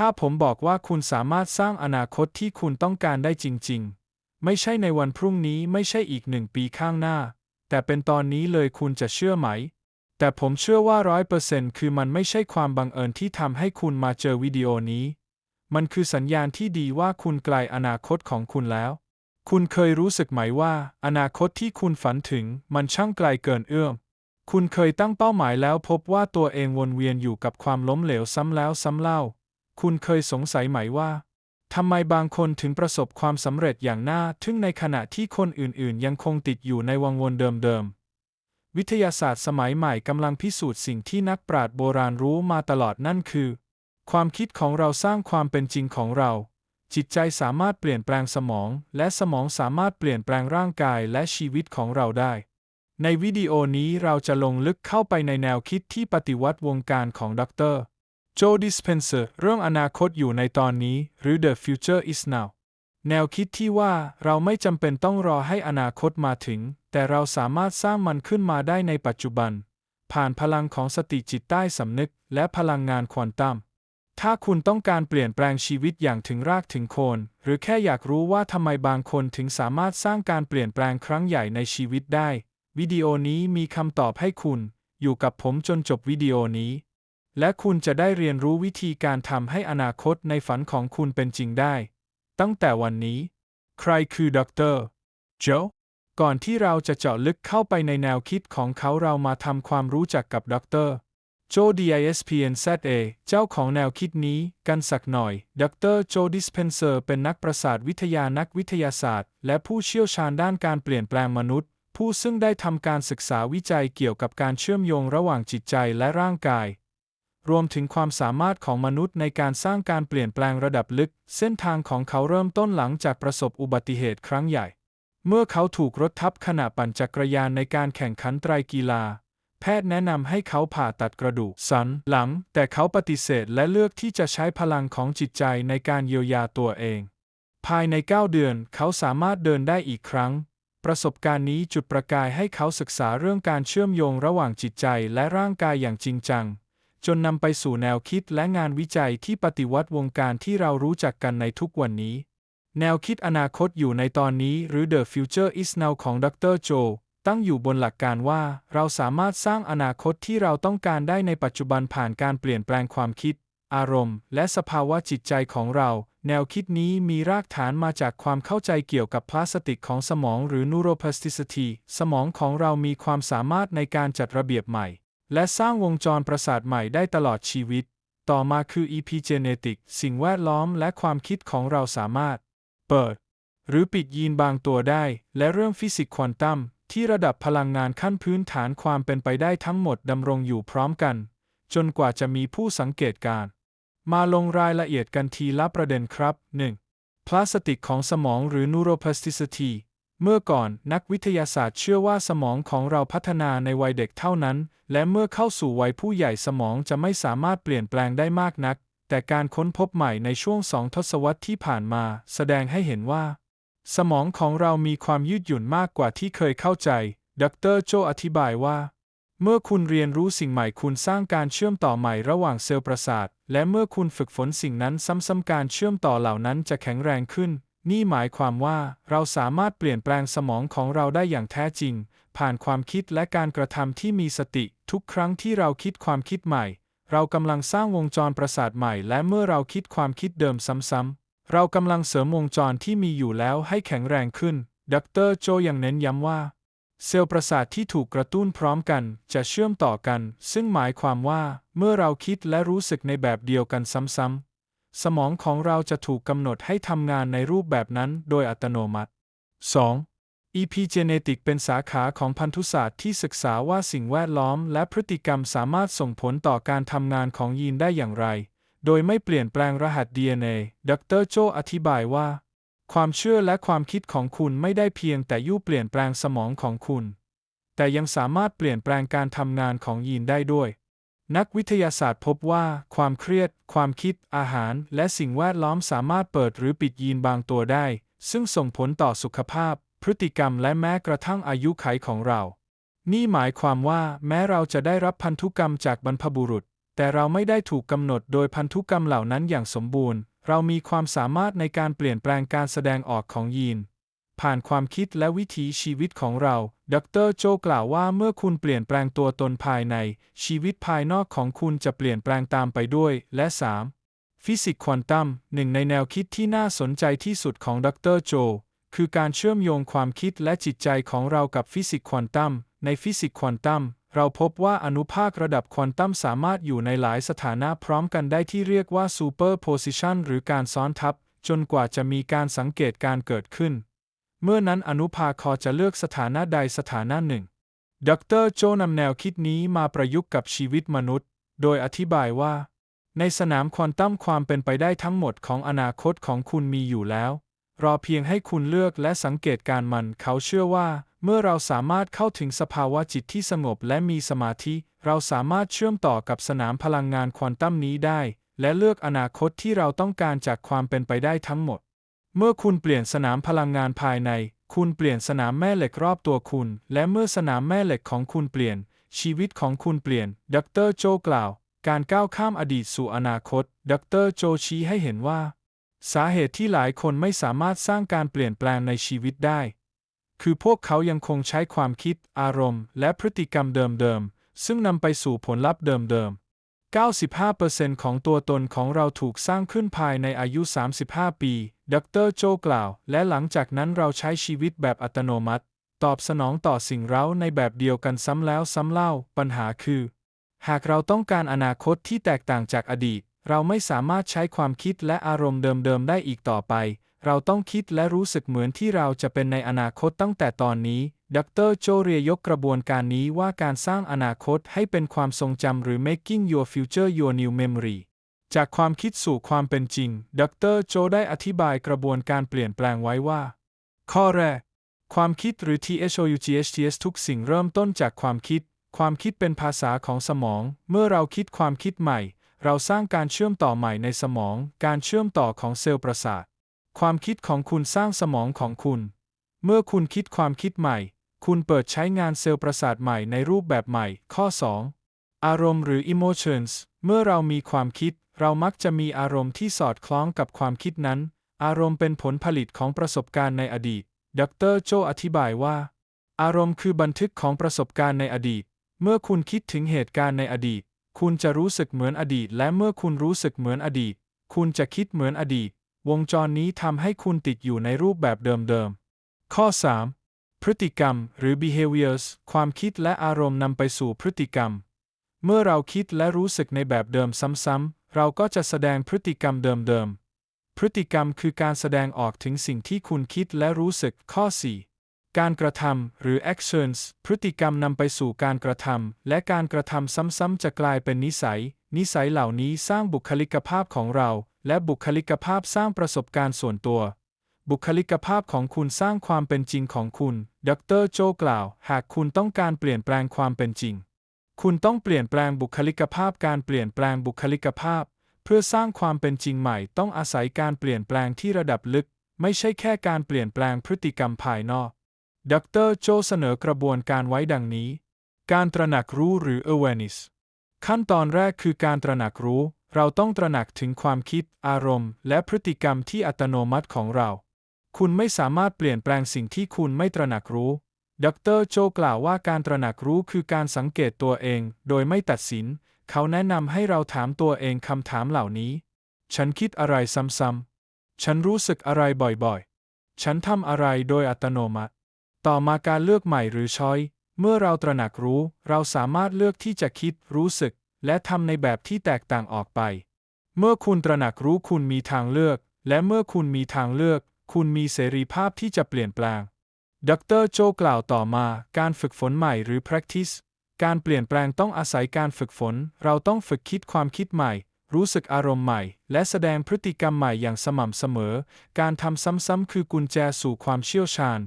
ถ้าผมบอกว่าคุณสามารถสร้างอนาคตที่คุณต้องการได้จริง ๆ ไม่ใช่ในวันพรุ่งนี้ไม่ใช่อีกหนึ่งปีข้างหน้า แต่เป็นตอนนี้เลยคุณจะเชื่อไหม แต่ผมเชื่อว่าร้อยเปอร์เซ็นต์คือมันไม่ใช่ความบังเอิญที่ทำให้คุณมาเจอวิดีโอนี้ มันคือสัญญาณที่ดีว่าคุณไกลอนาคตของคุณแล้ว คุณเคยรู้สึกไหมว่า อนาคตที่คุณฝันถึง มันช่างไกลเกินเอื้อมคุณเคยตั้งเป้าหมายแล้วพบว่าตัวเองวนเวียนอยู่กับความล้มเหลวซ้ำแล้วซ้ำเล่า คุณเคยสงสัยไหมว่าทำไมบางคนถึงประสบความสำเร็จอย่างน่าทึ่งในขณะที่คนอื่นๆ ยังคงติดอยู่ในวังวนเดิมๆ วิทยาศาสตร์สมัยใหม่กำลังพิสูจน์สิ่งที่นักปราชญ์โบราณรู้มาตลอดนั่นคือ ความคิดของเราสร้างความเป็นจริงของเรา จิตใจสามารถเปลี่ยนแปลงสมอง และสมองสามารถเปลี่ยนแปลงร่างกายและชีวิตของเราได้ ในวิดีโอนี้เราจะลงลึกเข้าไปในแนวคิดที่ปฏิวัติวงการของดร โจดิสเพนเซอร์เรื่องอนาคตอยู่ในตอนนี้ หรือ The Future is Now แนวคิดที่ว่าเราไม่จำเป็นต้องรอให้อนาคตมาถึง แต่เราสามารถสร้างมันขึ้นมาได้ในปัจจุบัน ผ่านพลังของสติจิตใต้สำนึก และพลังงานควอนตัมถ้าคุณต้องการเปลี่ยนแปลงชีวิตอย่างถึงรากถึงโคน หรือแค่อยากรู้ว่าทำไมบางคนถึงสามารถสร้างการเปลี่ยนแปลงครั้งใหญ่ในชีวิตได้ วิดีโอนี้มีคำตอบให้คุณ อยู่กับผมจนจบวิดีโอนี้ และคุณจะได้เรียนรู้วิธีการทำให้อนาคตในฝันของคุณเป็นจริงได้ ตั้งแต่วันนี้ ใครคือดรโจก่อนที่เราจะเจาะลึกเข้าไปในแนวคิดของเขาเรามาทำความรู้จักกับดรโจ DISPNZA เจ้าของแนวคิดนี้กันสักหน่อย ดรโจดิสเพนเซอร์เป็นนักประสาทวิทยานักวิทยาศาสตร์ และผู้เชี่ยวชาญด้านการเปลี่ยนแปลงมนุษย์ ผู้ซึ่งได้ทำการศึกษาวิจัยเกี่ยวกับการเชื่อมโยงระหว่างจิตใจและร่างกาย รวมถึงความสามารถของมนุษย์ในการสร้างการเปลี่ยนแปลงระดับลึก เส้นทางของเขาเริ่มต้นหลังจากประสบอุบัติเหตุครั้งใหญ่ เมื่อเขาถูกรถทับขณะปั่นจักรยานในการแข่งขันไตรกีฬา แพทย์แนะนำให้เขาผ่าตัดกระดูกสันหลัง แต่เขาปฏิเสธและเลือกที่จะใช้พลังของจิตใจในการเยียวยาตัวเอง ภายใน 9 เดือนเขาสามารถเดินได้อีกครั้งประสบการณ์นี้จุดประกายให้เขาศึกษาเรื่องการเชื่อมโยงระหว่างจิตใจและร่างกายอย่างจริงจัง จนนำไปสู่แนวคิดและงานวิจัยที่ปฏิวัติวงการที่เรารู้จักกันในทุกวันนี้ แนวคิดอนาคตอยู่ในตอนนี้หรือ The Future is Now ของดรโจ ตั้งอยู่บนหลักการว่า เราสามารถสร้างอนาคตที่เราต้องการได้ในปัจจุบันผ่านการเปลี่ยนแปลงความคิด อารมณ์ และสภาวะจิตใจของเรา แนวคิดนี้มีรากฐานมาจากความเข้าใจเกี่ยวกับพลาสติกของสมองหรือ neuroplasticity สมองของเรามีความสามารถในการจัดระเบียบใหม่ และสร้างวงจรประสาทใหม่ได้ตลอดชีวิต ต่อมาคือ epigenetic สิ่งแวดล้อมและความคิดของเราสามารถ เปิด หรือปิดยีนบางตัวได้ และเรื่องฟิสิกส์ควอนตัมที่ระดับพลังงานขั้นพื้นฐานความเป็นไปได้ทั้งหมดดำรงอยู่พร้อมกัน จนกว่าจะมีผู้สังเกตการณ์มาลงรายละเอียดกันทีละประเด็นครับ 1. พลาสติกของสมองหรือ neuroplasticity เมื่อก่อนนักวิทยาศาสตร์เชื่อว่าสมองของเราพัฒนาในวัยเด็กเท่านั้น และเมื่อเข้าสู่วัยผู้ใหญ่สมองจะไม่สามารถเปลี่ยนแปลงได้มากนัก แต่การค้นพบใหม่ในช่วงสองทศวรรษที่ผ่านมา แสดงให้เห็นว่า สมองของเรามีความยืดหยุ่นมากกว่าที่เคยเข้าใจ ดรโจอธิบายว่า เมื่อคุณเรียนรู้สิ่งใหม่คุณสร้างการเชื่อมต่อใหม่ระหว่างเซลล์ประสาท และเมื่อคุณฝึกฝนสิ่งนั้นซ้ำๆการเชื่อมต่อเหล่านั้นจะแข็งแรงขึ้น นี่หมายความว่าเราสามารถเปลี่ยนแปลงสมองของเราได้อย่างแท้จริง ผ่านความคิดและการกระทำที่มีสติ ทุกครั้งที่เราคิดความคิดใหม่ เรากำลังสร้างวงจรประสาทใหม่ และเมื่อเราคิดความคิดเดิมซ้ำๆ เรากำลังเสริมวงจรที่มีอยู่แล้วให้แข็งแรงขึ้น ดรโจยังเน้นย้ำว่า เซลล์ประสาทที่ถูกกระตุ้นพร้อมกันจะเชื่อมต่อกัน ซึ่งหมายความว่า เมื่อเราคิดและรู้สึกในแบบเดียวกันซ้ำๆ สมองของเราจะถูกกำหนดให้ทำงานในรูปแบบนั้นโดยอัตโนมัติ 2. Epigenetic เป็นสาขาของพันธุศาสตร์ที่ศึกษาว่าสิ่งแวดล้อมและพฤติกรรมสามารถส่งผลต่อการทำงานของยีนได้อย่างไร โดยไม่เปลี่ยนแปลงรหัส DNA ดรโจอธิบายว่า ความเชื่อและความคิดของคุณไม่ได้เพียงแต่ยู่เปลี่ยนแปลงสมองของคุณ แต่ยังสามารถเปลี่ยนแปลงการทำงานของยีนได้ด้วย นักวิทยาศาสตร์พบว่า ความเครียด ความคิด อาหาร และสิ่งแวดล้อมสามารถเปิดหรือปิดยีนบางตัวได้ ซึ่งส่งผลต่อสุขภาพ พฤติกรรมและแม้กระทั่งอายุไขของเรา นี่หมายความว่าแม้เราจะได้รับพันธุกรรมจากบรรพบุรุษ แต่เราไม่ได้ถูกกำหนดโดยพันธุกรรมเหล่านั้นอย่างสมบูรณ์ เรามีความสามารถในการเปลี่ยนแปลงการแสดงออกของยีน ผ่านความคิดและวิถีชีวิตของเรา ดรโจกล่าวว่าเมื่อคุณเปลี่ยนแปลงตัวตนภายใน ชีวิตภายนอกของคุณจะเปลี่ยนแปลงตามไปด้วย และ 3. ฟิสิกส์ควอนตัมหนึ่งในแนวคิดที่น่าสนใจที่สุดของดรโจ คือการเชื่อมโยงความคิดและจิตใจของเรากับฟิสิกส์ควอนตัม ในฟิสิกส์ควอนตัมเราพบว่าอนุภาคระดับควอนตัมสามารถอยู่ในหลายสถานะพร้อมกันได้ที่เรียกว่าซูเปอร์โพซิชันหรือการซ้อนทับ จนกว่าจะมีการสังเกตการเกิดขึ้น เมื่อนั้นอนุภาคอจะเลือกสถานะใดสถานะหนึ่ง ดรโจนำแนวคิดนี้มาประยุกต์กับชีวิตมนุษย์ โดยอธิบายว่า ในสนามควอนตัมความเป็นไปได้ทั้งหมดของอนาคตของคุณมีอยู่แล้ว รอเพียงให้คุณเลือกและสังเกตการมันเขาเชื่อว่า เมื่อเราสามารถเข้าถึงสภาวะจิตที่สงบและมีสมาธิ เราสามารถเชื่อมต่อกับสนามพลังงานควอนตัมนี้ได้ และเลือกอนาคตที่เราต้องการจากความเป็นไปได้ทั้งหมด เมื่อคุณเปลี่ยนสนามพลังงานภายใน คุณเปลี่ยนสนามแม่เหล็กรอบตัวคุณ และเมื่อสนามแม่เหล็กของคุณเปลี่ยน ชีวิตของคุณเปลี่ยน ดรโจกล่าว การก้าวข้ามอดีตสู่อนาคต ดรโจชี้ให้เห็นว่า สาเหตุที่หลายคนไม่สามารถสร้างการเปลี่ยนแปลงในชีวิตได้ คือพวกเขายังคงใช้ความคิด อารมณ์ และพฤติกรรมเดิมๆ ซึ่งนำไปสู่ผลลัพธ์เดิมๆ95%ของตัวตนของเราถูกสร้างขึ้นภายในอายุ 35 ปี ดรโจกล่าว และหลังจากนั้นเราใช้ชีวิตแบบอัตโนมัติ ตอบสนองต่อสิ่งเร้าในแบบเดียวกันซ้ำแล้วซ้ำเล่า ปัญหาคือ หากเราต้องการอนาคตที่แตกต่างจากอดีต เราไม่สามารถใช้ความคิดและอารมณ์เดิมๆได้อีกต่อไป เราต้องคิดและรู้สึกเหมือนที่เราจะเป็นในอนาคตตั้งแต่ตอนนี้ ดรโจเรียยกกระบวนการนี้ว่าการสร้างอนาคตให้เป็นความทรงจำหรือ making your future your new memory จากความคิดสู่ความเป็นจริง ดรโจได้อธิบายกระบวนการเปลี่ยนแปลงไว้ว่า ข้อแรก ความคิดหรือ THOUGHTS ทุกสิ่งเริ่มต้นจากความคิด ความคิดเป็นภาษาของสมอง เมื่อเราคิดความคิดใหม่ เราสร้างการเชื่อมต่อใหม่ในสมอง การเชื่อมต่อของเซลล์ประสาท ความคิดของคุณสร้างสมองของคุณ เมื่อคุณคิดความคิดใหม่ คุณเปิดใช้งานเซลล์ประสาทใหม่ในรูปแบบใหม่ ข้อ 2 อารมณ์หรือ emotions เมื่อเรามีความคิด เรามักจะมีอารมณ์ที่สอดคล้องกับความคิดนั้น อารมณ์เป็นผลผลิตของประสบการณ์ในอดีต ดรโจอธิบายว่า อารมณ์คือบันทึกของประสบการณ์ในอดีต เมื่อคุณคิดถึงเหตุการณ์ในอดีต คุณจะรู้สึกเหมือนอดีต และเมื่อคุณรู้สึกเหมือนอดีต คุณจะคิดเหมือนอดีต วงจรนี้ทำให้คุณติดอยู่ในรูปแบบเดิมๆ ข้อ 3 พฤติกรรมหรือ behaviors ความคิดและอารมณ์นำไปสู่พฤติกรรม เมื่อเราคิดและรู้สึกในแบบเดิมซ้ำๆ เราก็จะแสดงพฤติกรรมเดิมๆ พฤติกรรมคือการแสดงออกถึงสิ่งที่คุณคิดและรู้สึกข้อ 4 การกระทำหรือ actions พฤติกรรมนำไปสู่การกระทำและการกระทำซ้ำๆจะกลายเป็นนิสัย นิสัยเหล่านี้สร้างบุคลิกภาพของเรา และบุคลิกภาพสร้างประสบการณ์ส่วนตัว บุคลิกภาพของคุณสร้างความเป็นจริงของคุณ ดรโจกล่าว หากคุณต้องการเปลี่ยนแปลงความเป็นจริง คุณต้องเปลี่ยนแปลงบุคลิกภาพการเปลี่ยนแปลงบุคลิกภาพ เพื่อสร้างความเป็นจริงใหม่ต้องอาศัยการเปลี่ยนแปลงที่ระดับลึก ไม่ใช่แค่การเปลี่ยนแปลงพฤติกรรมภายนอกดรโจเสนอกระบวนการไว้ดังนี้ การตระหนักรู้หรือ awareness ขั้นตอนแรกคือการตระหนักรู้ เราต้องตระหนักถึงความคิด อารมณ์ และพฤติกรรมที่อัตโนมัติของเรา คุณไม่สามารถเปลี่ยนแปลงสิ่งที่คุณไม่ตระหนักรู้ ดรโจกล่าวว่าการตระหนักรู้คือการสังเกตตัวเอง โดยไม่ตัดสิน เขาแนะนำให้เราถามตัวเองคำถามเหล่านี้ ฉันคิดอะไรซ้ำๆ ฉันรู้สึกอะไรบ่อยๆ ฉันทำอะไรโดยอัตโนมัติ ต่อมาการเลือกใหม่หรือช้อย เมื่อเราตระหนักรู้ เราสามารถเลือกที่จะคิด รู้สึก และทำในแบบที่แตกต่างออกไป เมื่อคุณตระหนักรู้คุณมีทางเลือก และเมื่อคุณมีทางเลือก คุณมีเสรีภาพที่จะเปลี่ยนแปลง ดรโจกล่าวต่อมา การฝึกฝนใหม่หรือ practice การเปลี่ยนแปลงต้องอาศัยการฝึกฝน เราต้องฝึกคิดความคิดใหม่ รู้สึกอารมณ์ใหม่ และแสดงพฤติกรรมใหม่อย่างสม่ำเสมอ การทำซ้ำๆคือกุญแจสู่ความเชี่ยวชาญ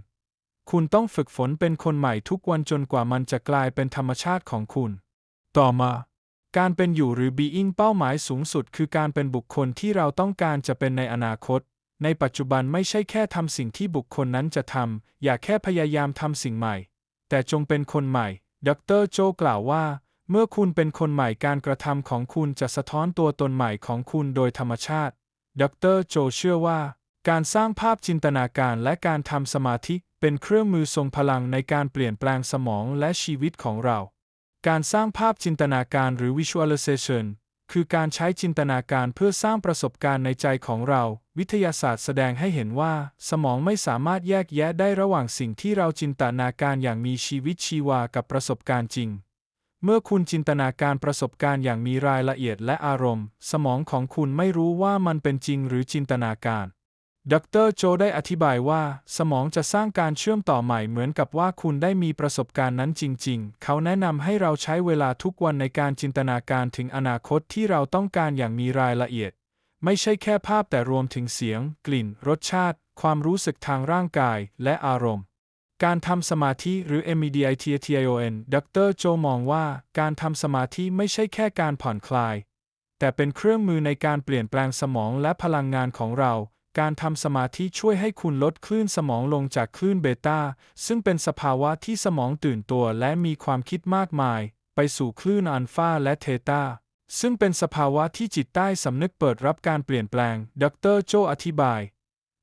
คุณต้องฝึกฝนเป็นคนใหม่ทุกวันจนกว่ามันจะกลายเป็นธรรมชาติของคุณ ต่อมา การเป็นอยู่หรือ being เป้าหมายสูงสุด คือการเป็นบุคคลที่เราต้องการจะเป็นในอนาคต ในปัจจุบันไม่ใช่แค่ทำสิ่งที่บุคคลนั้นจะทำ อย่าแค่พยายามทำสิ่งใหม่ แต่จงเป็นคนใหม่ ดรโจกล่าวว่า เมื่อคุณเป็นคนใหม่การกระทำของคุณจะสะท้อนตัวตนใหม่ของคุณโดยธรรมชาติ ดรโจเชื่อว่า การสร้างภาพจินตนาการและการทำสมาธิเป็นเครื่องมือทรงพลังในการเปลี่ยนแปลงสมองและชีวิตของเรา การสร้างภาพจินตนาการหรือ visualization คือการใช้จินตนาการเพื่อสร้างประสบการณ์ในใจของเรา วิทยาศาสตร์แสดงให้เห็นว่า สมองไม่สามารถแยกแยะได้ระหว่างสิ่งที่เราจินตนาการอย่างมีชีวิตชีวากับประสบการณ์จริง เมื่อคุณจินตนาการประสบการณ์อย่างมีรายละเอียดและอารมณ์ สมองของคุณไม่รู้ว่ามันเป็นจริงหรือจินตนาการ ดรโจได้อธิบายว่า สมองจะสร้างการเชื่อมต่อใหม่เหมือนกับว่าคุณได้มีประสบการณ์นั้นจริง ๆ เขาแนะนำให้เราใช้เวลาทุกวันในการจินตนาการถึงอนาคตที่เราต้องการอย่างมีรายละเอียด ไม่ใช่แค่ภาพแต่รวมถึงเสียง กลิ่น รสชาติ ความรู้สึกทางร่างกาย และอารมณ์ การทำสมาธิหรือ MEDITATION ดรโจมองว่า การทำสมาธิไม่ใช่แค่การผ่อนคลาย แต่เป็นเครื่องมือในการเปลี่ยนแปลงสมองและพลังงานของเรา การทำสมาธิช่วยให้คุณลดคลื่นสมองลงจากคลื่นเบต้า ซึ่งเป็นสภาวะที่สมองตื่นตัวและมีความคิดมากมาย ไปสู่คลื่นอัลฟาและเทตาซึ่งเป็นสภาวะที่จิตใต้สำนึกเปิดรับการเปลี่ยนแปลง ดรโจอธิบาย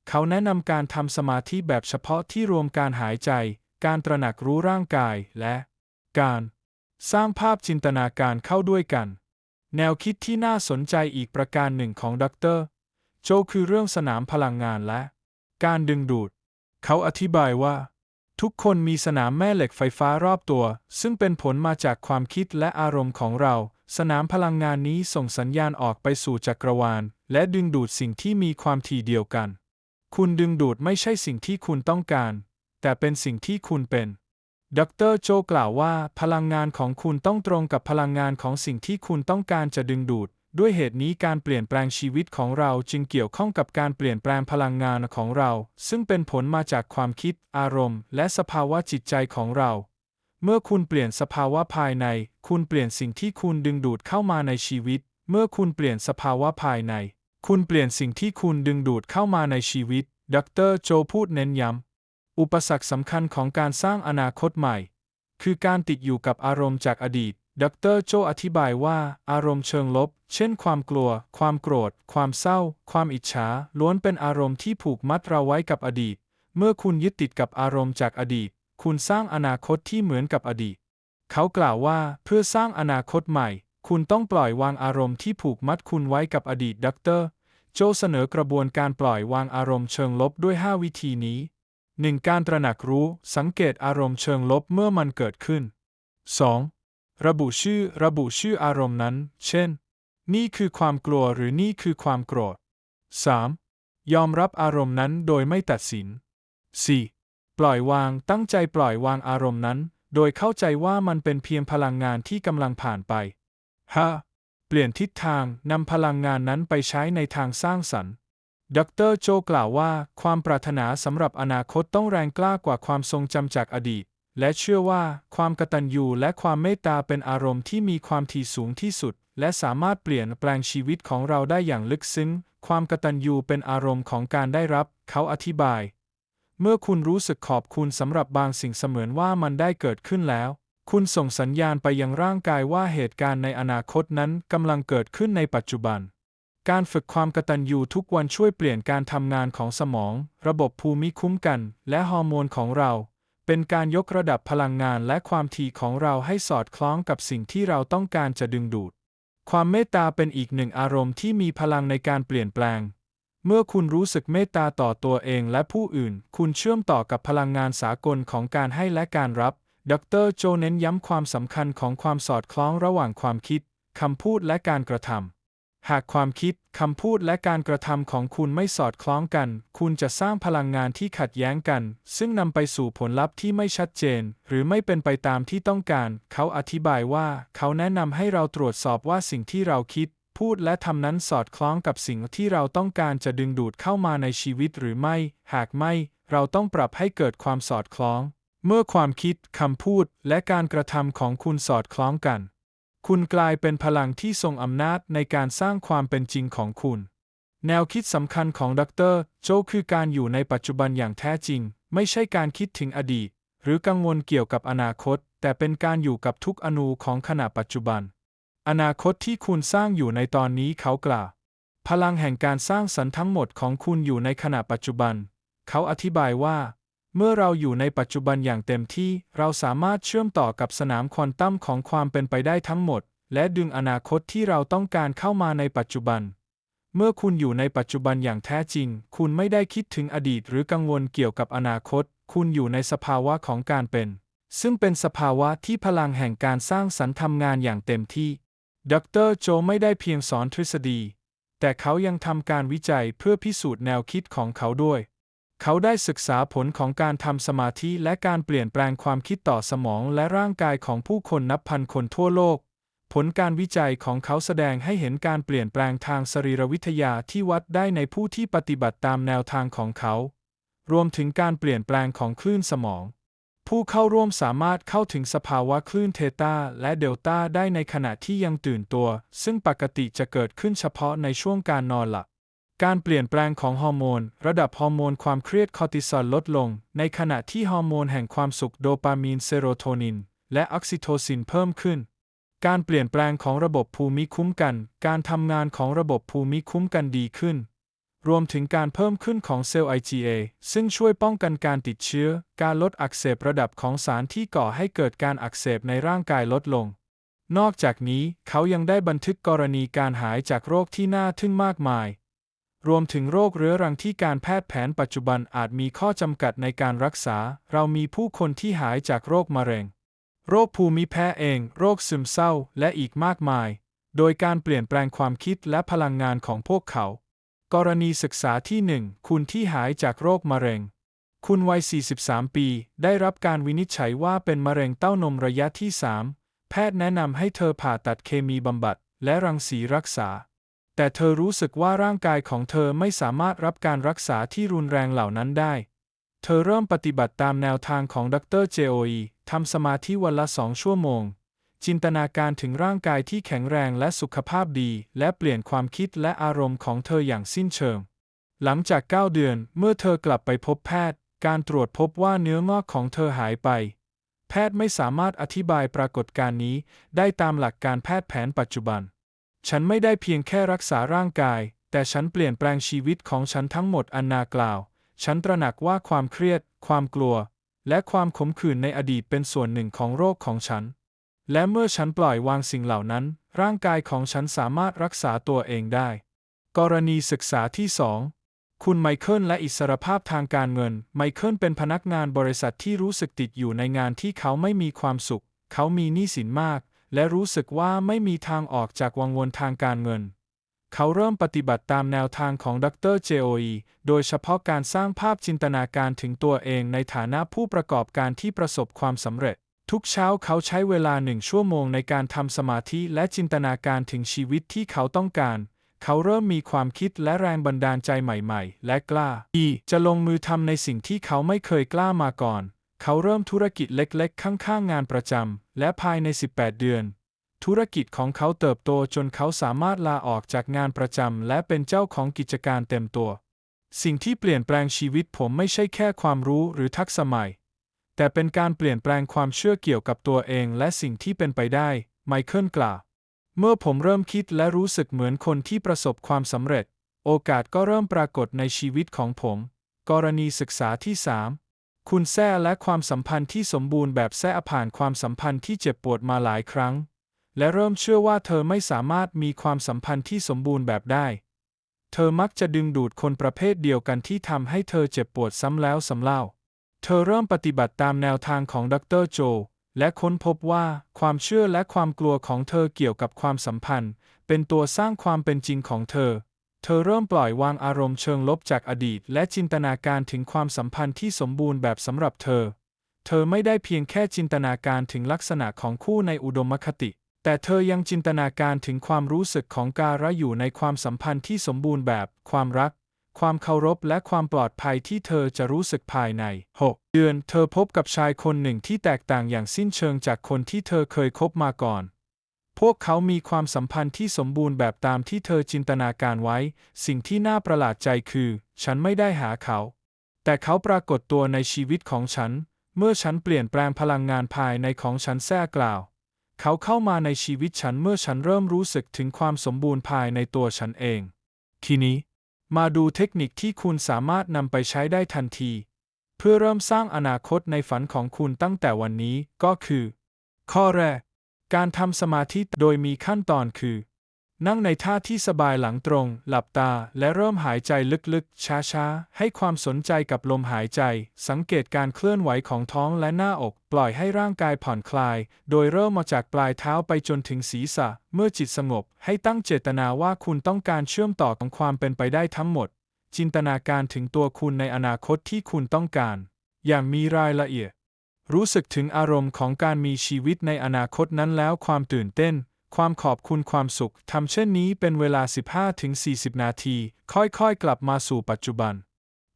เขาแนะนำการทำสมาธิแบบเฉพาะที่รวมการหายใจ การตระหนักรู้ร่างกายและ การสร้างภาพจินตนาการเข้าด้วยกัน แนวคิดที่น่าสนใจอีกประการหนึ่งของดร โจคือเรื่องสนามพลังงานและ การดึงดูด เขาอธิบายว่า ทุกคนมีสนามแม่เหล็กไฟฟ้ารอบตัว ซึ่งเป็นผลมาจากความคิดและอารมณ์ของเรา สนามพลังงานนี้ส่งสัญญาณออกไปสู่จักรวาล และดึงดูดสิ่งที่มีความถี่เดียวกัน คุณดึงดูดไม่ใช่สิ่งที่คุณต้องการ แต่เป็นสิ่งที่คุณเป็นดรโจกล่าวว่า พลังงานของคุณต้องตรงกับพลังงานของสิ่งที่คุณต้องการจะดึงดูด ด้วยเหตุนี้การเปลี่ยนแปลงชีวิตของเราจึงเกี่ยวข้องกับการเปลี่ยนแปลงพลังงานของเรา ซึ่งเป็นผลมาจากความคิด อารมณ์ และสภาวะจิตใจของเรา เมื่อคุณเปลี่ยนสภาวะภายใน คุณเปลี่ยนสิ่งที่คุณดึงดูดเข้ามาในชีวิต เมื่อคุณเปลี่ยนสภาวะภายใน คุณเปลี่ยนสิ่งที่คุณดึงดูดเข้ามาในชีวิต ดรโจพูดเน้นย้ำ อุปสรรคสำคัญของการสร้างอนาคตใหม่ คือการติดอยู่กับอารมณ์จากอดีต ดรโจอธิบายว่า อารมณ์เชิงลบ เช่นความกลัว ความโกรธ ความเศร้า ความอิจฉา ล้วนเป็นอารมณ์ที่ผูกมัดเราไว้กับอดีต เมื่อคุณยึดติดกับอารมณ์จากอดีต คุณสร้างอนาคตที่เหมือนกับอดีต เขากล่าวว่าเพื่อสร้างอนาคตใหม่ คุณต้องปล่อยวางอารมณ์ที่ผูกมัดคุณไว้กับอดีตดรโจเสนอกระบวนการปล่อยวางอารมณ์เชิงลบด้วย 5 วิธีนี้ 1. การตระหนักรู้ สังเกตอารมณ์เชิงลบเมื่อมันเกิดขึ้น 2. ระบุชื่อ ระบุชื่ออารมณ์นั้น เช่น นี่คือความกลัวหรือนี่คือความโกรธ 3. ยอมรับอารมณ์นั้นโดยไม่ตัดสิน 4. ปล่อยวาง ตั้งใจปล่อยวางอารมณ์นั้น โดยเข้าใจว่ามันเป็นเพียงพลังงานที่กำลังผ่านไป 5. เปลี่ยนทิศทาง นำพลังงานนั้นไปใช้ในทางสร้างสรรค์ ดรโจกล่าวว่า ความปรารถนาสำหรับอนาคตต้องแรงกล้ากว่าความทรงจำจากอดีต และเชื่อว่าความกตัญญูและความเมตตาเป็นอารมณ์ที่มีความถี่สูงที่สุด และสามารถเปลี่ยนแปลงชีวิตของเราได้อย่างลึกซึ้ง ความกตัญญูเป็นอารมณ์ของการได้รับ เขาอธิบาย เมื่อคุณรู้สึกขอบคุณสำหรับบางสิ่งเสมือนว่ามันได้เกิดขึ้นแล้ว คุณส่งสัญญาณไปยังร่างกายว่าเหตุการณ์ในอนาคตนั้นกำลังเกิดขึ้นในปัจจุบัน การฝึกความกตัญญูทุกวันช่วยเปลี่ยนการทำงานของสมอง ระบบภูมิคุ้มกัน และฮอร์โมนของเรา เป็นการยกระดับพลังงานและความถี่ของเราให้สอดคล้องกับสิ่งที่เราต้องการจะดึงดูด ความเมตตาเป็นอีกหนึ่งอารมณ์ที่มีพลังในการเปลี่ยนแปลง เมื่อคุณรู้สึกเมตตาต่อตัวเองและผู้อื่น คุณเชื่อมต่อกับพลังงานสากลของการให้และการรับ ดรโจเน้นย้ำความสำคัญของความสอดคล้องระหว่างความคิด คำพูดและการกระทำ หากความคิด คำพูดและการกระทำของคุณไม่สอดคล้องกัน คุณจะสร้างพลังงานที่ขัดแย้งกัน ซึ่งนำไปสู่ผลลัพธ์ที่ไม่ชัดเจน หรือไม่เป็นไปตามที่ต้องการ เขาอธิบายว่า เขาแนะนำให้เราตรวจสอบว่าสิ่งที่เราคิด พูดและทำนั้นสอดคล้องกับสิ่งที่เราต้องการจะดึงดูดเข้ามาในชีวิตหรือไม่ หากไม่ เราต้องปรับให้เกิดความสอดคล้อง เมื่อความคิด คำพูด และการกระทำของคุณสอดคล้องกัน คุณกลายเป็นพลังที่ทรงอำนาจในการสร้างความเป็นจริงของคุณ แนวคิดสำคัญของดรโจคือการอยู่ในปัจจุบันอย่างแท้จริง ไม่ใช่การคิดถึงอดีต หรือกังวลเกี่ยวกับอนาคต แต่เป็นการอยู่กับทุกอนูของขณะปัจจุบัน อนาคตที่คุณสร้างอยู่ในตอนนี้เขากล่าว พลังแห่งการสร้างสรรค์ทั้งหมดของคุณอยู่ในขณะปัจจุบัน เขาอธิบายว่า เมื่อเราอยู่ในปัจจุบันอย่างเต็มที่เราสามารถเชื่อมต่อกับสนามควอนตัมของความเป็นไปได้ทั้งหมด และดึงอนาคตที่เราต้องการเข้ามาในปัจจุบัน เมื่อคุณอยู่ในปัจจุบันอย่างแท้จริง คุณไม่ได้คิดถึงอดีตหรือกังวลเกี่ยวกับอนาคต คุณอยู่ในสภาวะของการเป็น ซึ่งเป็นสภาวะที่พลังแห่งการสร้างสรรค์ทำงานอย่างเต็มที่ดรโจไม่ได้เพียงสอนทฤษฎี แต่เขายังทำการวิจัยเพื่อพิสูจน์แนวคิดของเขาด้วย เขาได้ศึกษาผลของการทำสมาธิและการเปลี่ยนแปลงความคิดต่อสมองและร่างกายของผู้คนนับพันคนทั่วโลก ผลการวิจัยของเขาแสดงให้เห็นการเปลี่ยนแปลงทางสรีรวิทยาที่วัดได้ในผู้ที่ปฏิบัติตามแนวทางของเขา รวมถึงการเปลี่ยนแปลงของคลื่นสมอง ผู้เข้าร่วมสามารถเข้าถึงสภาวะคลื่นเทตาและเดลต้าได้ในขณะที่ยังตื่นตัว ซึ่งปกติจะเกิดขึ้นเฉพาะในช่วงการนอนหลับ การเปลี่ยนแปลงของฮอร์โมน ระดับฮอร์โมนความเครียดคอร์ติซอลลดลง ในขณะที่ฮอร์โมนแห่งความสุขโดปามีนเซโรโทนิน และออกซิโทซินเพิ่มขึ้น การเปลี่ยนแปลงของระบบภูมิคุ้มกัน การทำงานของระบบภูมิคุ้มกันดีขึ้น รวมถึงการเพิ่มขึ้นของเซลล์ IgA ซึ่งช่วยป้องกันการติดเชื้อ การลดอักเสบระดับของสารที่ก่อให้เกิดการอักเสบในร่างกายลดลงนอกจากนี้เขายังได้บันทึกกรณีการหายจากโรคที่น่าทึ่งมากมาย รวมถึงโรคเรื้อรังที่การแพทย์แผนปัจจุบันอาจมีข้อจำกัดในการรักษา เรามีผู้คนที่หายจากโรคมะเร็ง โรคภูมิแพ้เอง โรคซึมเศร้า และอีกมากมาย โดยการเปลี่ยนแปลงความคิดและพลังงานของพวกเขา กรณีศึกษาที่หนึ่งคุณที่หายจากโรคมะเร็ง คุณวัย 43 ปี ได้รับการวินิจฉัยว่าเป็นมะเร็งเต้านมระยะที่ 3 แพทย์แนะนำให้เธอผ่าตัดเคมีบำบัด และรังสีรักษา แต่เธอรู้สึกว่าร่างกายของเธอไม่สามารถรับการรักษาที่รุนแรงเหล่านั้นได้ เธอเริ่มปฏิบัติตามแนวทางของดรเจโอีทำสมาธิวันละสองชั่วโมง จินตนาการถึงร่างกายที่แข็งแรงและสุขภาพดี และเปลี่ยนความคิดและอารมณ์ของเธออย่างสิ้นเชิง หลังจาก 9 เดือนเมื่อเธอกลับไปพบแพทย์ การตรวจพบว่าเนื้องอกของเธอหายไป แพทย์ไม่สามารถอธิบายปรากฏการณ์นี้ ได้ตามหลักการแพทย์แผนปัจจุบัน ฉันไม่ได้เพียงแค่รักษาร่างกาย แต่ฉันเปลี่ยนแปลงชีวิตของฉันทั้งหมดอันนากล่าว ฉันตระหนักว่าความเครียด ความกลัว และความขมขื่นในอดีตเป็นส่วนหนึ่งของโรคของฉัน และเมื่อฉันปล่อยวางสิ่งเหล่านั้น ร่างกายของฉันสามารถรักษาตัวเองได้ กรณีศึกษาที่ 2คุณไมเคิลและอิสรภาพทางการเงิน ไมเคิลเป็นพนักงานบริษัทที่รู้สึกติดอยู่ในงานที่เขาไม่มีความสุข เขามีหนี้สินมาก และรู้สึกว่าไม่มีทางออกจากวังวนทางการเงิน เขาเริ่มปฏิบัติตามแนวทางของดรเจโอีโดยเฉพาะการสร้างภาพจินตนาการถึงตัวเองในฐานะผู้ประกอบการที่ประสบความสำเร็จ ทุกเช้าเขาใช้เวลาหนึ่งชั่วโมงในการทำสมาธิและจินตนาการถึงชีวิตที่เขาต้องการ เขาเริ่มมีความคิดและแรงบันดาลใจใหม่ๆ และกล้า ที่จะลงมือทำในสิ่งที่เขาไม่เคยกล้ามาก่อน เขาเริ่มธุรกิจเล็กๆ ข้างๆ งานประจำ และภายใน 18 เดือน ธุรกิจของเขาเติบโตจนเขาสามารถลาออกจากงานประจำ และเป็นเจ้าของกิจการเต็มตัว สิ่งที่เปลี่ยนแปลงชีวิตผมไม่ใช่แค่ความรู้หรือทักษะใหม่ แต่เป็นการเปลี่ยนแปลงความเชื่อเกี่ยวกับตัวเองและสิ่งที่เป็นไปได้ ไมเคิลกล่าว เมื่อผมเริ่มคิดและรู้สึกเหมือนคนที่ประสบความสำเร็จ โอกาสก็เริ่มปรากฏในชีวิตของผม กรณีศึกษาที่ 3 คุณแซ่และความสัมพันธ์ที่สมบูรณ์แบบแซ่ผ่านความสัมพันธ์ที่เจ็บปวดมาหลายครั้ง และเริ่มเชื่อว่าเธอไม่สามารถมีความสัมพันธ์ที่สมบูรณ์แบบได้ เธอมักจะดึงดูดคนประเภทเดียวกันที่ทำให้เธอเจ็บปวดซ้ำแล้วซ้ำเล่า เธอเริ่มปฏิบัติตามแนวทางของดรโจ และค้นพบว่าความเชื่อและความกลัวของเธอเกี่ยวกับความสัมพันธ์ เป็นตัวสร้างความเป็นจริงของเธอ เธอเริ่มปล่อยวางอารมณ์เชิงลบจากอดีต และจินตนาการถึงความสัมพันธ์ที่สมบูรณ์แบบสำหรับเธอ เธอไม่ได้เพียงแค่จินตนาการถึงลักษณะของคู่ในอุดมคติ แต่เธอยังจินตนาการถึงความรู้สึกของการะอยู่ในความสัมพันธ์ที่สมบูรณ์แบบ ความรัก ความเคารพและความปลอดภัยที่เธอจะรู้สึกภายใน 6 เดือน เธอพบกับชายคนหนึ่งที่แตกต่างอย่างสิ้นเชิงจากคนที่เธอเคยคบมาก่อน พวกเขามีความสัมพันธ์ที่สมบูรณ์แบบตามที่เธอจินตนาการไว้ สิ่งที่น่าประหลาดใจคือ ฉันไม่ได้หาเขา แต่เขาปรากฏตัวในชีวิตของฉัน เมื่อฉันเปลี่ยนแปลงพลังงานภายในของฉันแท้กล่าว เขาเข้ามาในชีวิตฉันเมื่อฉันเริ่มรู้สึกถึงความสมบูรณ์ภายในตัวฉันเอง ทีนี้ มาดูเทคนิคที่คุณสามารถนำไปใช้ได้ทันที เพื่อเริ่มสร้างอนาคตในฝันของคุณตั้งแต่วันนี้ก็คือ ข้อแรก การทำสมาธิโดยมีขั้นตอนคือ นั่งในท่าที่สบายหลังตรง หลับตาและเริ่มหายใจลึกๆ ช้าๆ ให้ความสนใจกับลมหายใจ สังเกตการเคลื่อนไหวของท้องและหน้าอก ปล่อยให้ร่างกายผ่อนคลาย โดยเริ่มมาจากปลายเท้าไปจนถึงศีรษะ เมื่อจิตสงบ ให้ตั้งเจตนาว่าคุณต้องการเชื่อมต่อของความเป็นไปได้ทั้งหมด จินตนาการถึงตัวคุณในอนาคตที่คุณต้องการ อย่างมีรายละเอียด รู้สึกถึงอารมณ์ของการมีชีวิตในอนาคตนั้นแล้วความตื่นเต้น ความขอบคุณความสุขทำเช่นนี้เป็นเวลา 15-40 นาที ค่อยๆ กลับมาสู่ปัจจุบัน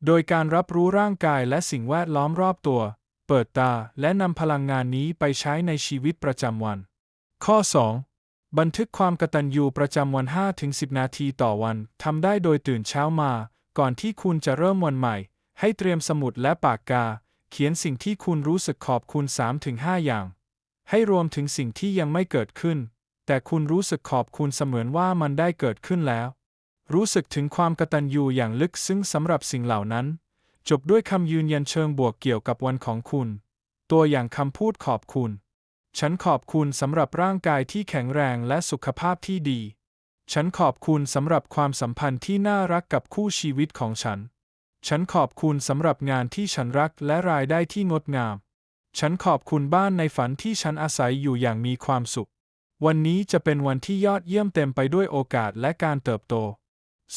โดยการรับรู้ร่างกายและสิ่งแวดล้อมรอบตัว เปิดตาและนำพลังงานนี้ไปใช้ในชีวิตประจำวัน ข้อ 2บันทึกความกตัญญูประจำวัน 5-10 นาทีต่อวัน ทำได้โดยตื่นเช้ามา ก่อนที่คุณจะเริ่มวันใหม่ ให้เตรียมสมุดและปากกา เขียนสิ่งที่คุณรู้สึกขอบคุณ 3-5 อย่าง ให้รวมถึงสิ่งที่ยังไม่เกิดขึ้น แต่คุณรู้สึกขอบคุณเสมือนว่ามันได้เกิดขึ้นแล้ว รู้สึกถึงความกตัญญูอย่างลึกซึ้งสำหรับสิ่งเหล่านั้น จบด้วยคำยืนยันเชิงบวกเกี่ยวกับวันของคุณ ตัวอย่างคำพูดขอบคุณ ฉันขอบคุณสำหรับร่างกายที่แข็งแรงและสุขภาพที่ดี ฉันขอบคุณสำหรับความสัมพันธ์ที่น่ารักกับคู่ชีวิตของฉัน ฉันขอบคุณสำหรับงานที่ฉันรักและรายได้ที่งดงาม ฉันขอบคุณบ้านในฝันที่ฉันอาศัยอยู่อย่างมีความสุข วันนี้จะเป็นวันที่ยอดเยี่ยมเต็มไปด้วยโอกาสและการเติบโต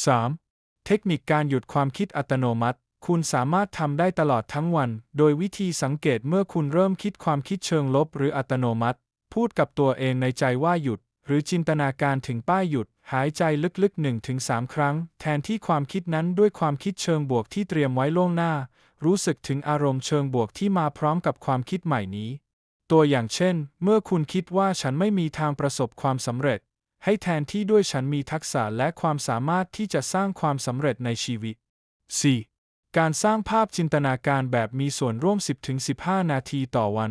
3. เทคนิคการหยุดความคิดอัตโนมัติ คุณสามารถทำได้ตลอดทั้งวัน โดยวิธีสังเกตเมื่อคุณเริ่มคิดความคิดเชิงลบหรืออัตโนมัติ พูดกับตัวเองในใจว่าหยุด หรือจินตนาการถึงป้ายหยุด หายใจลึกๆ1-3ครั้ง แทนที่ความคิดนั้นด้วยความคิดเชิงบวกที่เตรียมไว้ล่วงหน้า รู้สึกถึงอารมณ์เชิงบวกที่มาพร้อมกับความคิดใหม่นี้ ตัวอย่างเช่น เมื่อคุณคิดว่าฉันไม่มีทางประสบความสำเร็จ ให้แทนที่ด้วยฉันมีทักษะและความสามารถที่จะสร้างความสำเร็จในชีวิต 4. การสร้างภาพจินตนาการแบบมีส่วนร่วม 10-15 นาทีต่อวัน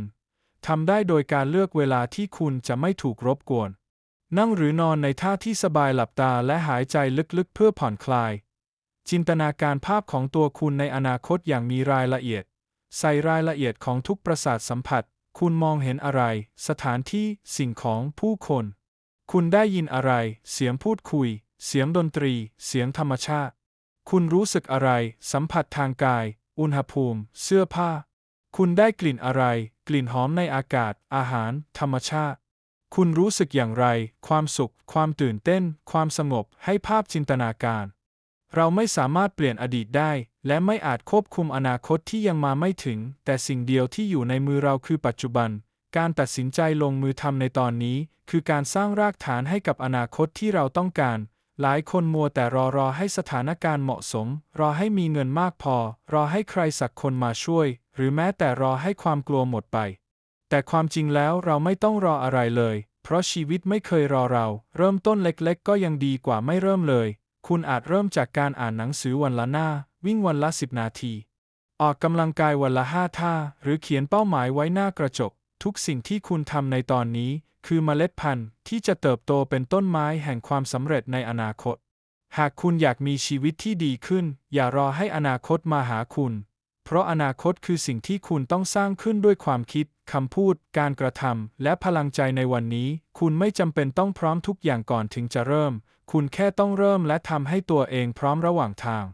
ทำได้โดยการเลือกเวลาที่คุณจะไม่ถูกรบกวน นั่งหรือนอนในท่าที่สบายหลับตาและหายใจลึกๆ เพื่อผ่อนคลาย จินตนาการภาพของตัวคุณในอนาคตอย่างมีรายละเอียด ใส่รายละเอียดของทุกประสาทสัมผัส คุณมองเห็นอะไร สถานที่สิ่งของผู้คน คุณได้ยินอะไร เสียงพูดคุย เสียงดนตรี เสียงธรรมชาติ คุณรู้สึกอะไร สัมผัสทางกาย อุณหภูมิ เสื้อผ้า คุณได้กลิ่นอะไร กลิ่นหอมในอากาศ อาหาร ธรรมชาติ คุณรู้สึกอย่างไร ความสุข ความตื่นเต้น ความสงบ ให้ภาพจินตนาการ เราไม่สามารถเปลี่ยนอดีตได้ และไม่อาจควบคุมอนาคตที่ยังมาไม่ถึง แต่สิ่งเดียวที่อยู่ในมือเราคือปัจจุบัน การตัดสินใจลงมือทำในตอนนี้ คือการสร้างรากฐานให้กับอนาคตที่เราต้องการ หลายคนมัวแต่รอรอให้สถานการณ์เหมาะสม รอให้มีเงินมากพอ รอให้ใครสักคนมาช่วย หรือแม้แต่รอให้ความกลัวหมดไป แต่ความจริงแล้วเราไม่ต้องรออะไรเลย เพราะชีวิตไม่เคยรอเรา เริ่มต้นเล็กๆ ก็ยังดีกว่าไม่เริ่มเลย คุณอาจเริ่มจากการอ่านหนังสือวันละหน้า วิ่งวันละ 10 นาที ออกกำลังกายวันละห้าท่า หรือเขียนเป้าหมายไว้หน้ากระจก ทุกสิ่งที่คุณทำในตอนนี้ คือเมล็ดพันธุ์ที่จะเติบโตเป็นต้นไม้แห่งความสำเร็จในอนาคต หากคุณอยากมีชีวิตที่ดีขึ้น อย่ารอให้อนาคตมาหาคุณ เพราะอนาคตคือสิ่งที่คุณต้องสร้างขึ้นด้วยความคิด คำพูด การกระทำ และพลังใจในวันนี้ คุณไม่จำเป็นต้องพร้อมทุกอย่างก่อนถึงจะเริ่ม คุณแค่ต้องเริ่มและทำให้ตัวเองพร้อมระหว่างทาง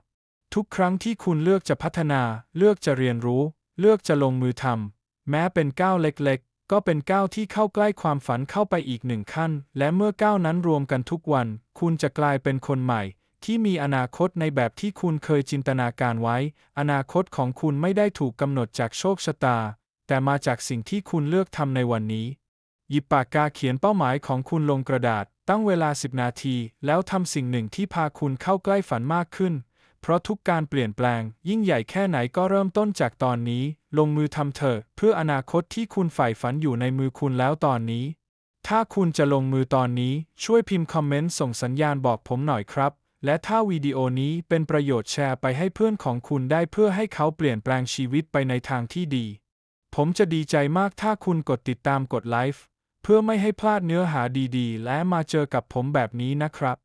ทุกครั้งที่คุณเลือกจะพัฒนา เลือกจะเรียนรู้ เลือกจะลงมือทำ แม้เป็นก้าวเล็กๆ ก็เป็นก้าวที่เข้าใกล้ความฝันเข้าไปอีกหนึ่งขั้น และเมื่อก้าวนั้นรวมกันทุกวัน คุณจะกลายเป็นคนใหม่ ที่มีอนาคตในแบบที่คุณเคยจินตนาการไว้ อนาคตของคุณไม่ได้ถูกกำหนดจากโชคชะตา แต่มาจากสิ่งที่คุณเลือกทำในวันนี้ หยิบปากกาเขียนเป้าหมายของคุณลงกระดาษ ตั้งเวลา 10 นาที แล้วทำสิ่งหนึ่งที่พาคุณเข้าใกล้ฝันมากขึ้น เพราะทุกการเปลี่ยนแปลง ยิ่งใหญ่แค่ไหนก็เริ่มต้นจากตอนนี้ ลงมือทำเถอะเพื่ออนาคตที่คุณใฝ่ฝันอยู่ในมือคุณแล้วตอนนี้ ถ้าคุณจะลงมือตอนนี้ ช่วยพิมพ์คอมเมนต์ส่งสัญญาณบอกผมหน่อยครับ และถ้าวิดีโอนี้เป็นประโยชน์แชร์ไปให้เพื่อนของคุณได้เพื่อให้เขาเปลี่ยนแปลงชีวิตไปในทางที่ดี ผมจะดีใจมากถ้าคุณกดติดตามกดไลฟ์เพื่อไม่ให้พลาดเนื้อหาดีๆ และมาเจอกับผมแบบนี้นะครับ